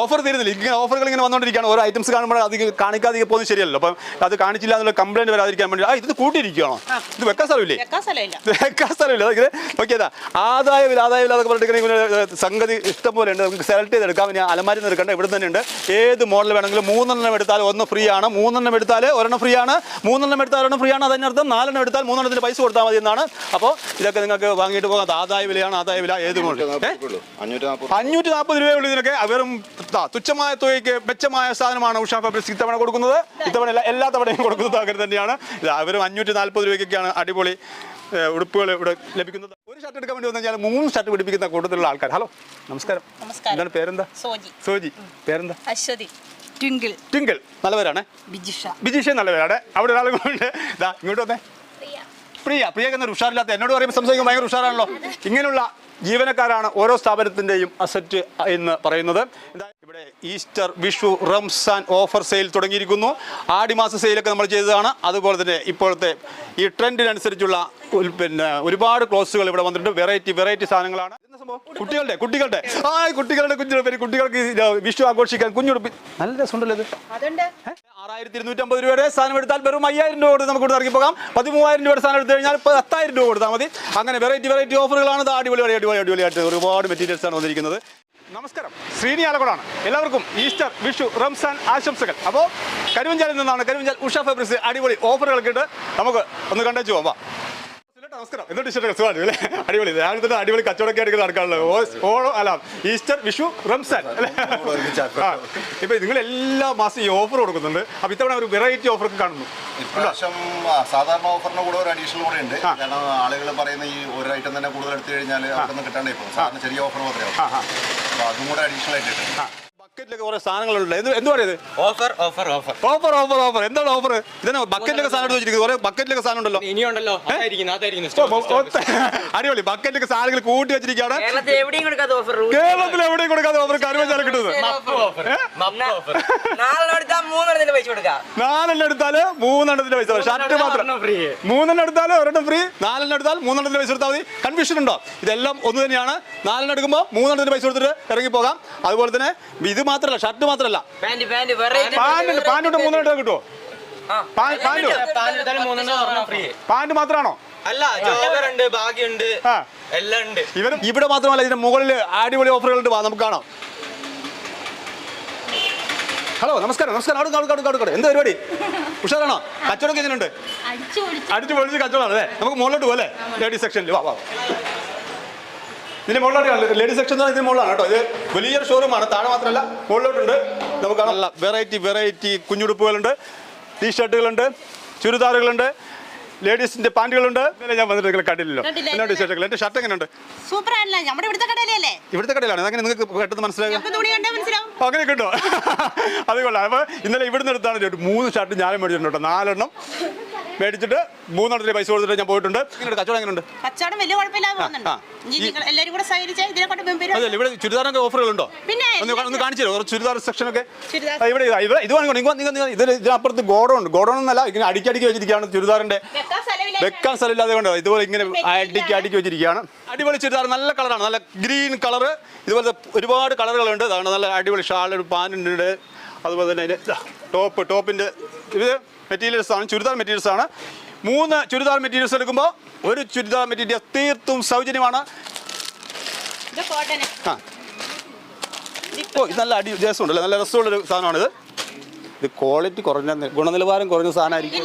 Offer തരുന്നില്ല. ഇങ്ങനെ ഓഫറുകൾ ഇങ്ങനെ വന്നുകൊണ്ടിരിക്കുകയാണ് ഓരോ ഐറ്റംസ് കാണുമ്പോൾ അത് കാണിക്കാതെ പോകുന്നത് ശരിയല്ലോ അപ്പം അത് കാണിച്ചില്ല എന്നുള്ള കംപ്ലൈന്റ് വരാതിരിക്കാൻ വേണ്ടി. ആ ഇത് കൂട്ടിയിരിക്കുകയാണോ? ഇത് വെക്കാൻ സ്ഥലമില്ലേ? വെക്കാൻ സ്ഥലമില്ല. അതൊക്കെ നോക്കിയതാ ആദായ വില ആദായ വില എന്നൊക്കെ പറഞ്ഞിട്ട് സംഗതി ഇഷ്ടം പോലെ ഉണ്ട്. നമുക്ക് സെലക്ട് ചെയ്തെടുക്കാം. ഇനി അലമാരി നിൽക്കേണ്ട എടുക്കണ്ട. ഇവിടെ തന്നെ ഉണ്ട്. ഏത് മോഡൽ വേണമെങ്കിലും മൂന്നെണ്ണം എടുത്താൽ ഒന്ന് ഫ്രീ ആണ്. മൂന്നെണ്ണം എടുത്താൽ ഒരെണ്ണം ഫ്രീ ആണ്. മൂന്നെണ്ണം എടുത്താൽ ഒരെണ്ണം ഫ്രീ ആണ്. അതിനർത്ഥം നാലെണ്ണം എടുത്താൽ മൂന്നെണ്ണത്തിന് പൈസ കൊടുത്താൽ മതി എന്നാണ്. അപ്പോൾ ഇതൊക്കെ നിങ്ങൾക്ക് വാങ്ങിയിട്ട് പോകാം. ആദായ വിലയാണ് ആദായ വില ഏത് മോഡൽ അഞ്ഞൂറ്റി നാൽപ്പത് രൂപയുള്ളൂ ഇതിനൊക്കെ. വെറും തുച്ഛമായ തുകയ്ക്ക് മെച്ചമായ സാധനമാണ് ഉഷാ ഫാബ്രിക്സ് ഇത്തവണ കൊടുക്കുന്നത്. ഇത്തവണ എല്ലാ തവണയും കൊടുക്കുന്നത് അങ്ങനെ തന്നെയാണ്. അവരും അഞ്ഞൂറ്റി നാൽപ്പത് രൂപയ്ക്കൊക്കെയാണ് അടിപൊളി ഉടുപ്പുകൾ ഇവിടെ ലഭിക്കുന്നത്. ഒരു ഷർട്ട് എടുക്കാൻ വേണ്ടി വന്നു കഴിഞ്ഞാൽ മൂന്ന് ഷർട്ട് പിടിപ്പിക്കുന്ന കൂട്ടത്തിലുള്ള ആൾക്കാർ. ഹലോ നമസ്കാരം. നമസ്കാരം. എന്താണ് പേരെന്താ? സോജി. സോജി. പേരെന്താ? അശ്വതി. ട്വിങ്കിൾ. ടിങ്കിൾ നല്ലവരാണ്. ബിജിഷ. ബിജിഷ നല്ലവരാണ്. അവിടെ ഇതാ ഇങ്ങോട്ട് വന്നേ. പ്രിയ പ്രിയ എന്നൊരു ഉഷാറില്ലാത്ത എന്നോട് പറയുമ്പോൾ സംസാരിക്കാൻ ഭയങ്കര ഉഷാറാണല്ലോ. ഇങ്ങനെയുള്ള ജീവനക്കാരാണ് ഓരോ സ്ഥാപനത്തിന്റെയും അസറ്റ് എന്ന് പറയുന്നത്. ഇവിടെ Easter Vishu Ramzan offer sale തുടങ്ങിയിരിക്കുന്നു. ആടിമാസ സെയിലൊക്കെ നമ്മൾ ചെയ്തതാണ്. അതുപോലെ തന്നെ ഇപ്പോഴത്തെ ഈ ട്രെൻഡിനനുസരിച്ചുള്ള പിന്നെ ഒരുപാട് ക്ലോസുകൾ ഇവിടെ വന്നിട്ടുണ്ട്. വെറൈറ്റി വെറൈറ്റി സാധനങ്ങളാണ്? കുട്ടികളുടെ കുട്ടികളുടെ. ആ കുട്ടികളുടെ കുഞ്ഞു പേര് കുട്ടികൾക്ക് വിഷു ആഘോഷിക്കാൻ കുഞ്ഞുടുപ്പി നല്ല രസമുണ്ടല്ലോ ഇത്. ആറായിരത്തി ഇരുന്നൂറ്റമ്പത് രൂപയുടെ സാധനം എടുത്താൽ വെറും അയ്യായിരം രൂപ കൊടുത്ത് നമുക്ക് ഇറങ്ങി പോകാം. പതിമൂവായിരം രൂപയുടെ സാധനം എടുത്തു കഴിഞ്ഞാൽ പത്തായിരം രൂപ കൊടുത്താൽ മതി. അങ്ങനെ വെറൈറ്റി വെറൈറ്റി ഓഫറുകളാണ് അടിപൊളി അടിപൊളി അടിപൊളിയായിട്ട് ഒരുപാട് മെറ്റീരിയൽസ് ആണ് വന്നിരിക്കുന്നത്. നമസ്കാരം. ശ്രീനി ആലക്കോടാണ്. എല്ലാവർക്കും ഈസ്റ്റർ വിഷു റംസാൻ ആശംസകൾ. അപ്പോൾ കരുവഞ്ചാലിൽ നിന്നാണ് കരുവഞ്ചാൽ ഉഷ ഫെബ്രിക്സ് അടിപൊളി ഓഫറുകളൊക്കെ ഉണ്ട് നമുക്ക് ഒന്ന് കണ്ടേച്ചു പോവാം. നമസ്കാരം. എന്തുണ്ട് ഇഷ്ടം സുഖമാണ് അല്ലേ? അടിപൊളി. രാവിലെ തന്നെ അടിപൊളി കച്ചവടമൊക്കെ ആയിട്ട് നടക്കാനുള്ളത് ഓ- ഓണം അല്ല ഈസ്റ്റർ വിഷു റംസാൻ ഇപ്പൊ നിങ്ങൾ എല്ലാ മാസം ഈ ഓഫർ കൊടുക്കുന്നുണ്ട്. അപ്പൊ ഇത്തവണ ഒരു വെറൈറ്റി ഓഫർ ഒക്കെ കാണുന്നു. ഇപ്രാവശ്യം സാധാരണ ഓഫറിന് കൂടെ ഒരു അഡീഷണൽ കൂടെ ഉണ്ട്. കാരണം ആളുകൾ പറയുന്ന ഈ ഒരു ഐറ്റം തന്നെ കൂടുതൽ എടുത്തു കഴിഞ്ഞാൽ അവിടെ നിന്ന് കിട്ടാണ്ടേ പോകും. സാധാരണ ചെറിയ ഓഫർ മാത്രമേ അപ്പോൾ അതും കൂടെ അഡീഷണൽ ആയിട്ട് ബക്കറ്റിലൊക്കെ കുറെ സാധനങ്ങളുണ്ട് എന്ത് എന്ത് പറയുന്നത്? Offer offer offer offer offer offer എന്താണ് ഓഫർ ബക്കറ്റിലൊക്കെ സാധനം എടുത്ത് വെച്ചിരിക്കുന്നത്. കുറെ ബക്കറ്റിലൊക്കെ സാധനം ഉണ്ടല്ലോ. ഇനിയുണ്ടല്ലോ അടിപൊളി. ബക്കറ്റിലൊക്കെ സാധനങ്ങൾ കൂട്ടി വെച്ചിരിക്കുകയാണ്. കേരളത്തിൽ എവിടെയും കൊടുക്കാത്ത ഓഫർ കേരളത്തിൽ എവിടെയും കൊടുക്കാതെ ഓഫർ കിട്ടുന്നത്. നാലെണ്ണം എടുത്താൽ മൂന്നെണ്ണത്തിന്റെ പൈസ ഷർട്ട് മാത്രം. ഫ്രീ. മൂന്നെണ്ണം എടുത്താൽ ഒരെണ്ണം ഫ്രീ. നാലെണ്ണം എടുത്താൽ മൂന്നെണ്ണത്തിന്റെ പൈസ എടുത്താൽ മതി. കൺഫ്യൂഷൻ ഉണ്ടോ? ഇതെല്ലാം ഒന്ന് തന്നെയാണ്. നാലെണ്ണം എടുക്കുമ്പോൾ മൂന്നെണ്ണത്തിന് പൈസ കൊടുത്തിട്ട് ഇറങ്ങി പോകാം അതുപോലെ തന്നെ ഇത് മാത്രമല്ല ഷർട്ട് മാത്രമല്ല pant pant variety pant pant മൂന്നെണ്ണം കിട്ടുമോ. പാന്റ്. മാത്രമാണോ അല്ല എല്ലാം ഉണ്ട്. ഇവരും ഇവിടെ മാത്രമല്ല ഇതിന്റെ മുകളിൽ അടിപൊളി ഓഫറുകൾ ഉണ്ട് നമുക്ക് കാണാം. ഹലോ നമസ്കാരം നമസ്കാരം. അവിടെ അവിടെ അവിടെ അവിടെ എന്താ പരിപാടി? ഉഷാറാണോ? കച്ചവടം എങ്ങനെയുണ്ട്? അടിച്ചു പൊളിച്ച്. കച്ചവടം അല്ലേ? നമുക്ക് മുകളിലോട്ട് പോകാം അല്ലേ? ലേഡീസ് സെക്ഷനിൽ വാ വാ. ഇതിന്റെ മുകളിലോട്ട് ലേഡീസ് സെക്ഷൻ ഇതിന് മുകളിലാണ് കേട്ടോ. ഇത് വലിയൊരു ഷോറൂമാണ് താഴെ മാത്രമല്ല മുകളിലോട്ടുണ്ട്. നമുക്ക് നല്ല വെറൈറ്റി വെറൈറ്റി കുഞ്ഞുടുപ്പുകളുണ്ട്. ടീഷർട്ടുകളുണ്ട് ചുരിദാറുകളുണ്ട് ലേഡീസിന്റെ പാന്റുകളുണ്ട് ഇന്നലെ ഞാൻ വന്നിട്ട് നിങ്ങൾ കണ്ടില്ലല്ലോ. കണ്ടില്ല. എന്നാ ടീഷർട്ടുകൾ എന്റെ ഷർട്ട് എങ്ങനെയുണ്ട്? സൂപ്പർ ആണല്ലോ. നമ്മുടെ ഇവിടുത്തെ കടയിലല്ലേ? ഇവിടുത്തെ കടയിലാണ്. അതങ്ങനെ നിങ്ങൾക്ക് പെട്ടെന്ന് മനസ്സിലാകും അങ്ങനെ കിട്ടോ അത് കൊള്ളാം അപ്പോൾ ഇന്നലെ ഇവിടുന്ന് എടുത്താണ് ഒരു മൂന്ന് ഷർട്ട് ഞാനും മേടിച്ചിട്ടുണ്ട് കേട്ടോ. നാലെണ്ണം. മേടിച്ചിട്ട് മൂന്നെണ്ണത്തിന് പൈസ കൊടുത്തിട്ട് ഞാൻ പോയിട്ടുണ്ട്. നിങ്ങളുടെ കച്ചവടം എങ്ങനെയുണ്ട് കച്ചവടം വലിയ കുഴപ്പമില്ലാതെ പോകുന്നുണ്ട്. ആ. ഇനി നിങ്ങൾ എല്ലാവരും കൂടെ സഹകരിച്ചാൽ ഇതിനെ കൊണ്ട് മുമ്പിൽ അതല്ലേ ഇവിടെ ചുരിദാറിനൊക്കെ ഓഫറുകളുണ്ടോ? പിന്നെ ഒന്ന് കാ- ഒന്ന് കാണിച്ചു തരുമോ? കുറച്ച് ചുരിദാർ സെക്ഷനൊക്കെ? ചുരിദാർ. ഇവിടെ ഇതാ, ഇവിടെ ഇത് വേണമെങ്കിൽ നിങ്ങൾ നിങ്ങൾ നിങ്ങൾ ഇതിന് ഇതിനപ്പുറത്ത് ഗോഡൗൺ ഉണ്ട് ഗോഡൗൺ എന്നല്ല ഇങ്ങനെ അടിക്കടിക്ക് വെച്ചിരിക്കുകയാണ് ചുരിദാറിന്റെ. വെക്കാൻ സ്ഥലമില്ല വെക്കാൻ സ്ഥലമില്ലാതെ കൊണ്ട് ഇതുപോലെ ഇങ്ങനെ അടിക്കി അടിക്കി വെച്ചിരിക്കുകയാണ്. അടിപൊളി ചുരിദാർ നല്ല കളറാണ്. നല്ല ഗ്രീൻ കളർ ഇതുപോലത്തെ ഒരുപാട് കളറുകളുണ്ട്. അതാണ് നല്ല അടിപൊളി ഷാൾ പാന്റുണ്ട് അതുപോലെ തന്നെ അതിന്റെ ടോപ്പ് ടോപ്പിന്റെ ഇത് മെറ്റീരിയൽസ് ആണ് ചുരിദാർ മെറ്റീരിയൽസ് ആണ്. മൂന്ന് ചുരിദാർ മെറ്റീരിയൽസ് എടുക്കുമ്പോൾ ഒരു ചുരിദാർ മെറ്റീരിയൽ തീർത്തും സൗജന്യമാണ്. ആ. ഓ ഇത് നല്ല അടി രസമുണ്ടല്ലേ? നല്ല രസമുള്ളൊരു സാധനമാണിത്. ഇത് ക്വാളിറ്റി കുറഞ്ഞ ഗുണനിലവാരം കുറഞ്ഞ സാധനമായിരിക്കും.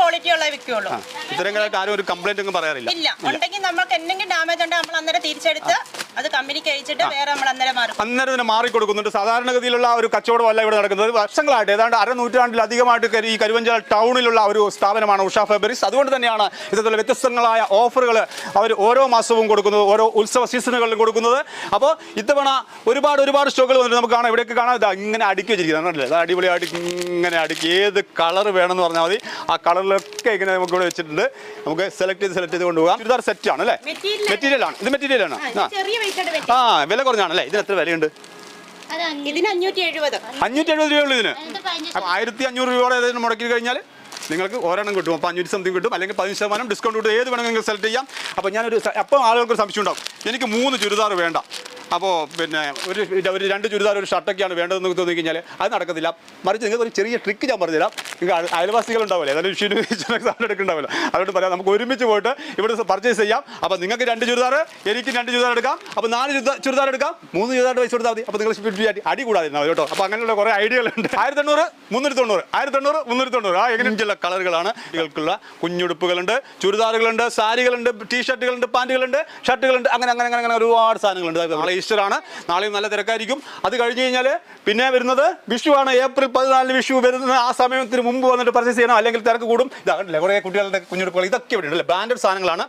ക്വാളിറ്റി ഉള്ള വിൽക്കുള്ളൂ. ഇത്രയും ആരും ഒരു കംപ്ലൈന്റ് ഒന്നും പറയാറില്ല. ഇല്ല. ഉണ്ടെങ്കിൽ നമുക്ക് എന്തെങ്കിലും ഡാമേജ് ഉണ്ടെങ്കിൽ നമ്മൾ അന്നേരം തിരിച്ചെടുത്ത് അത് കമ്പനിക്ക് അയച്ചിട്ട് വേറെ നമ്മൾ അന്നേരം മാറും. അന്നേരം തന്നെ മാറിക്കൊടുക്കുന്നുണ്ട്. സാധാരണഗതിയിലുള്ള ഒരു കച്ചവടമല്ല ഇവിടെ നടക്കുന്നത്. വർഷങ്ങളായിട്ട് ഏതാണ്ട് അര നൂറ്റാണ്ടിലധികമായിട്ട് ഈ കരുവഞ്ചാൽ ടൗണിലുള്ള ഒരു സ്ഥാപനമാണ് ഉഷാ ഫാബ്രിക്സ്. അതുകൊണ്ട് തന്നെയാണ് ഇത്തരത്തിലുള്ള വ്യത്യസ്തങ്ങളായ ഓഫറുകൾ അവർ ഓരോ മാസവും കൊടുക്കുന്നത് ഓരോ ഉത്സവ സീസണുകളിലും കൊടുക്കുന്നത്. അപ്പോൾ ഇത്തവണ ഒരുപാട് ഒരുപാട് സ്റ്റോക്കുകൾ വന്നിട്ട് നമുക്ക് കാണാം ഇവിടെയൊക്കെ കാണാം. ഇതാ ഇങ്ങനെ അടുക്കി വെച്ചിരിക്കുന്നത് അടിപൊളിയായിട്ട് ഇങ്ങനെ അടുക്കി ഏത് കളർ വേണമെന്ന് പറഞ്ഞാൽ മതി. ആ കളറിലൊക്കെ ഇങ്ങനെ നമുക്ക് ഇവിടെ വെച്ചിട്ടുണ്ട്. നമുക്ക് സെലക്ട് ചെയ്ത് സെലക്ട് ചെയ്ത് കൊണ്ടുപോകാം. ചുരിദാർ സെറ്റ് ആണ് അല്ലേ? മെറ്റീരിയൽ ആണ്. ഇത് മെറ്റീരിയൽ ആണ്? ആ, വില ആ. വില കുറഞ്ഞാണല്ലേ ഇതിന് എത്ര വിലയുണ്ട്? ഇതിന് അഞ്ഞൂറ്റി എഴുപത് അഞ്ഞൂറ്റി എഴുപത് രൂപയുള്ളൂ ഇതിന് ആയിരത്തി അഞ്ഞൂറ് രൂപയോടെ ഏതെങ്കിലും മുടക്കി കഴിഞ്ഞാൽ നിങ്ങൾക്ക് ഒരെണ്ണം കിട്ടും. അപ്പോൾ അഞ്ഞൂറ്റി സംതിങ് കിട്ടും. അല്ലെങ്കിൽ പതിനഞ്ച് ശതമാനം ഡിസ്കൗണ്ട് കിട്ടും ഏത് വേണമെങ്കിൽ നിങ്ങൾക്ക് സെലക്ട് ചെയ്യാം. അപ്പോൾ ഞാനൊരു സ- അപ്പം ആളുകൾക്ക് ഒരു സംശയം ഉണ്ടാവും? എനിക്ക് മൂന്ന് ചുരിദാർ വേണ്ട. അപ്പോൾ പിന്നെ ഒരു ഒരു രണ്ട് ചുരിദാർ ഒരു ഷർട്ടൊക്കെയാണ് വേണ്ടതെന്ന് തോന്നി കഴിഞ്ഞാൽ അത് നടക്കത്തില്ല. മറിച്ച് നിങ്ങൾക്ക് ഒരു ചെറിയ ട്രിക്ക് ഞാൻ പറഞ്ഞുതരാം. നിങ്ങൾക്ക് അയൽ- അയൽവാസികൾ ഉണ്ടാവില്ലേ ഏതായാലും വിഷുവിന് സാധനം എടുക്കുന്നുണ്ടാവില്ല അതുകൊണ്ട് പറയാം നമുക്ക് ഒരുമിച്ച് പോയിട്ട് ഇവിടെ പർച്ചേസ് ചെയ്യാം. അപ്പോൾ നിങ്ങൾക്ക് രണ്ട് ചുരിദാർ എനിക്ക് രണ്ട് ചുരിദാർ എടുക്കാം. അപ്പോൾ നാല് ചുരിദാർ എടുക്കാം. മൂന്ന് ചുരിദാർ പൈസ കൊടുത്താൽ മതി. അപ്പോൾ നിങ്ങൾ ഫിഫ്റ്റി അടി കൂടാതിരുന്നാൽ കേട്ടോ. അപ്പോൾ അങ്ങനെയുള്ള കുറേ ഐഡിയകളുണ്ട് ആയിരത്തി എണ്ണൂറ് മുന്നൂറ്റി തൊണ്ണൂറ് ആയിരത്തി എണ്ണൂറ് മുന്നൂറ്റി തൊണ്ണൂറ് ആ എങ്ങനെയുള്ള കളറുകളാണ്. കുട്ടികൾക്കുള്ള കുഞ്ഞുടുപ്പുകളുണ്ട്. ചുരിദാറുകളുണ്ട് സാരികളുണ്ട് ടീഷർട്ടുകളുണ്ട് പാന്റുകളുണ്ട് ഷർട്ടുകളുണ്ട്. അങ്ങനെ അങ്ങനെ അങ്ങനെ ഒരുപാട് സാധനങ്ങളുണ്ട്. ആണ് നാളെയും നല്ല തിരക്കായിരിക്കും. അത് കഴിഞ്ഞ് കഴിഞ്ഞാൽ പിന്നെ വരുന്നത് വിഷു ആണ്. ഏപ്രിൽ പതിനാലിന് വിഷു വരുന്നത് ആ സമയത്തിന് മുമ്പ് വന്നിട്ട് പർച്ചേസ് ചെയ്യണം. അല്ലെങ്കിൽ തിരക്ക് കൂടും. ഇതാണല്ലേ കുറേ കുട്ടികളുടെ കുഞ്ഞുടുപ്പുകൾ. ഇതൊക്കെ ഇവിടെ ബ്രാൻഡഡ് സാധനങ്ങളാണ്.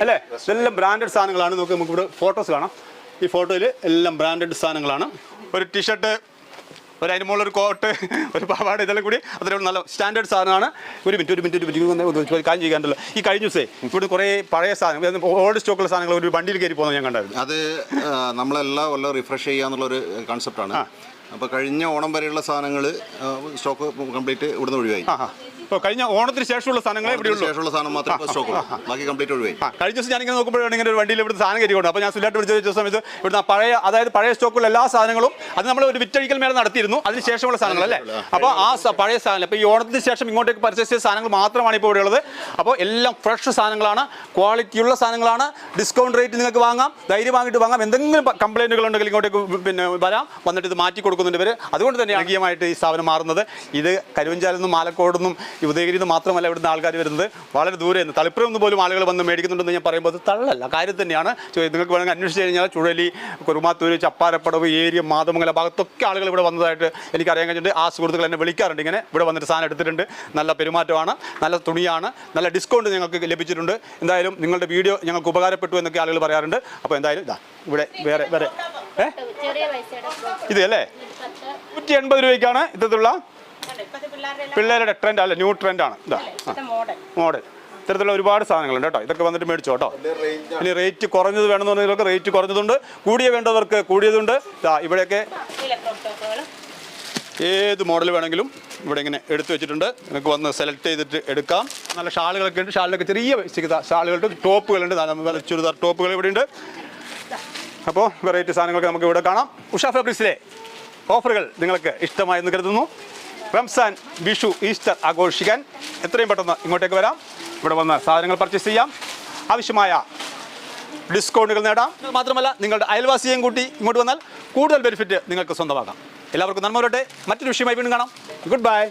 അല്ലേ? ഇതെല്ലാം ബ്രാൻഡഡ് സാധനങ്ങളാണ്. നമുക്ക് ഇവിടെ ഫോട്ടോസ് കാണാം. ഈ ഫോട്ടോയിൽ എല്ലാം ബ്രാൻഡഡ് സാധനങ്ങളാണ്. ഒരു ടീഷർട്ട് ഒരു അതിന് മുകളിൽ ഒരു കോട്ട് ഒരു പാവാട ഇതെല്ലാം കൂടി അത്രയും നല്ല സ്റ്റാൻഡേർഡ് സാധനമാണ്. ഒരു മിനിറ്റ് ഒരു മിനിറ്റ് ഒരു മിനിറ്റ്. ഒരു കാര്യം ചെയ്യാണ്ടല്ലോ ഈ കഴിഞ്ഞ ദിവസേ ഇവിടെ കുറേ പഴയ സാധനം ഓൾഡ് സ്റ്റോക്കുള്ള സാധനങ്ങൾ ഒരു വണ്ടിയിൽ കയറി പോകുന്നത് ഞാൻ കണ്ടായിരുന്നു. അത് നമ്മളെല്ലാം കൊല്ലം റിഫ്രഷ് ചെയ്യാന്നുള്ളൊരു കൺസെപ്റ്റാണ് അപ്പോൾ കഴിഞ്ഞ ഓണം വരെയുള്ള സാധനങ്ങൾ സ്റ്റോക്ക് കംപ്ലീറ്റ് ഇവിടുന്ന് ഒഴിവായി. ഇപ്പോൾ കഴിഞ്ഞ ഓണത്തിന് ശേഷമുള്ള സാധനങ്ങളെ ഇവിടെ ഉള്ളൂ ശേഷമുള്ള സാധനം മാത്രമേ സ്റ്റോക്ക് ബാക്കി കംപ്ലീറ്റ് ഒഴിവായി. ആ കഴിഞ്ഞ ദിവസം ഞാനിങ്ങനെ നോക്കുമ്പോഴാണ് ഇങ്ങനെ ഒരു വണ്ടിയിൽ ഇവിടുത്തെ സാധനം കയറ്റിക്കൊണ്ട് അപ്പോൾ ഞാൻ സുല്ലാട്ട് വിളിച്ച് ചോദിച്ച സമയത്ത് ഇവിടുന്ന് പഴയ അതായത് പഴയ സ്റ്റോക്കുള്ള എല്ലാ സാധനങ്ങളും അത് നമ്മൾ ഒരു വിറ്റഴിക്കൽ മേലെ നടത്തിയിരുന്നു. അതിന് ശേഷമുള്ള സാധനങ്ങൾ അല്ലേ അപ്പോൾ ആ പഴയ സാധനം അപ്പോൾ ഈ ഓണത്തിന് ശേഷം ഇങ്ങോട്ടേക്ക് പർച്ചേസ് ചെയ്ത സാധനങ്ങൾ മാത്രമാണ് ഇപ്പോൾ ഇവിടെയുള്ളത് അപ്പോൾ എല്ലാം ഫ്രഷ് സാധനങ്ങളാണ്. ക്വാളിറ്റിയുള്ള സാധനങ്ങളാണ്. ഡിസ്കൗണ്ട് റേറ്റ് നിങ്ങൾക്ക് വാങ്ങാം. ധൈര്യമായിട്ട് വാങ്ങാം. എന്തെങ്കിലും കംപ്ലൈന്റുകൾ ഉണ്ടെങ്കിൽ ഇങ്ങോട്ടേക്ക് പിന്നെ വരാം. വന്നിട്ട് ഇത് മാറ്റി കൊടുക്കുന്നുണ്ട് ഇവർ അതുകൊണ്ട് തന്നെ അംഗീയമായിട്ട് ഈ സ്ഥാപനം മാറുന്നത്. ഇത് കരുവഞ്ചാലിൽ നിന്നും മാലക്കോട് നിന്നും ഈ ഉദയഗിരി നിന്ന് മാത്രമല്ല ഇവിടുന്ന് ആൾക്കാർ വരുന്നത് വളരെ ദൂരെ നിന്ന്. തളിപ്പുറം നിന്ന് പോലും ആളുകൾ വന്ന് മേടിക്കുന്നുണ്ടെന്ന് ഞാൻ പറയുമ്പോൾ അത് തള്ളല്ല. കാര്യം തന്നെയാണ് നിങ്ങൾക്ക് വേണമെങ്കിൽ അന്വേഷിച്ച് കഴിഞ്ഞാൽ ചുഴലി കുറുമാത്തൂര് ചപ്പാരപ്പടവ് ഏരിയ മാതമംഗല ഭാഗത്തൊക്കെ ആളുകൾ ഇവിടെ വന്നതായിട്ട് എനിക്കറിയാൻ കഴിഞ്ഞിട്ടുണ്ട്. ആ സുഹൃത്തുക്കൾ എന്നെ വിളിക്കാറുണ്ട്. ഇങ്ങനെ ഇവിടെ വന്നിട്ട് സാധനം എടുത്തിട്ടുണ്ട്. നല്ല പെരുമാറ്റമാണ് നല്ല തുണിയാണ് നല്ല ഡിസ്കൗണ്ട് ഞങ്ങൾക്ക് ലഭിച്ചിട്ടുണ്ട്. എന്തായാലും നിങ്ങളുടെ വീഡിയോ ഞങ്ങൾക്ക് ഉപകാരപ്പെട്ടു എന്നൊക്കെ ആളുകൾ പറയാറുണ്ട്. അപ്പോൾ എന്തായാലും ഇതാ ഇവിടെ വേറെ വേറെ. ഏ? ഇത് അല്ലേ? നൂറ്റി എൺപത് രൂപയ്ക്കാണ് ഇത്തരത്തിലുള്ള പിള്ളേരുടെ ട്രെൻഡ് അല്ല ന്യൂ ട്രെൻഡാണ് ഇതാ മോഡൽ മോഡൽ ഇത്തരത്തിലുള്ള ഒരുപാട് സാധനങ്ങളുണ്ട് കേട്ടോ. ഇതൊക്കെ വന്നിട്ട് മേടിച്ചു കേട്ടോ. ഇനി റേറ്റ് കുറഞ്ഞത് വേണമെന്നുണ്ടെങ്കിലൊക്കെ റേറ്റ് കുറഞ്ഞതുണ്ട്. കൂടിയ വേണ്ടവർക്ക് കൂടിയതുണ്ട്. ഇതാ ഇവിടെയൊക്കെ ഏത് മോഡൽ വേണമെങ്കിലും ഇവിടെ ഇങ്ങനെ എടുത്തു വെച്ചിട്ടുണ്ട്. നിങ്ങൾക്ക് വന്ന് സെലക്ട് ചെയ്തിട്ട് എടുക്കാം. നല്ല ഷാളുകളൊക്കെ ഉണ്ട്. ഷാളിലൊക്കെ ചെറിയ ഷാളുകളുണ്ട്. ടോപ്പുകളുണ്ട്. ദാ നല്ല ചുരിദാർ ടോപ്പുകൾ ഇവിടെ ഉണ്ട്. അപ്പോൾ വെറൈറ്റി സാധനങ്ങളൊക്കെ നമുക്ക് ഇവിടെ കാണാം. ഉഷ ഫാബ്രിക്സിലെ ഓഫറുകൾ നിങ്ങൾക്ക് ഇഷ്ടമായെന്ന് കരുതുന്നു. റംസാൻ വിഷു ഈസ്റ്റർ ആഘോഷിക്കാൻ എത്രയും പെട്ടെന്ന് ഇങ്ങോട്ടേക്ക് വരാം. ഇവിടെ വന്ന് സാധനങ്ങൾ പർച്ചേസ് ചെയ്യാം. ആവശ്യമായ ഡിസ്കൗണ്ടുകൾ നേടാം. മാത്രമല്ല നിങ്ങളുടെ അയൽവാസിയെയും കൂട്ടി ഇങ്ങോട്ട് വന്നാൽ കൂടുതൽ ബെനിഫിറ്റ് നിങ്ങൾക്ക് സ്വന്തമാക്കാം. എല്ലാവർക്കും നന്മ വരട്ടെ. മറ്റൊരു വിഷയമായി വീണ്ടും കാണാം. Good bye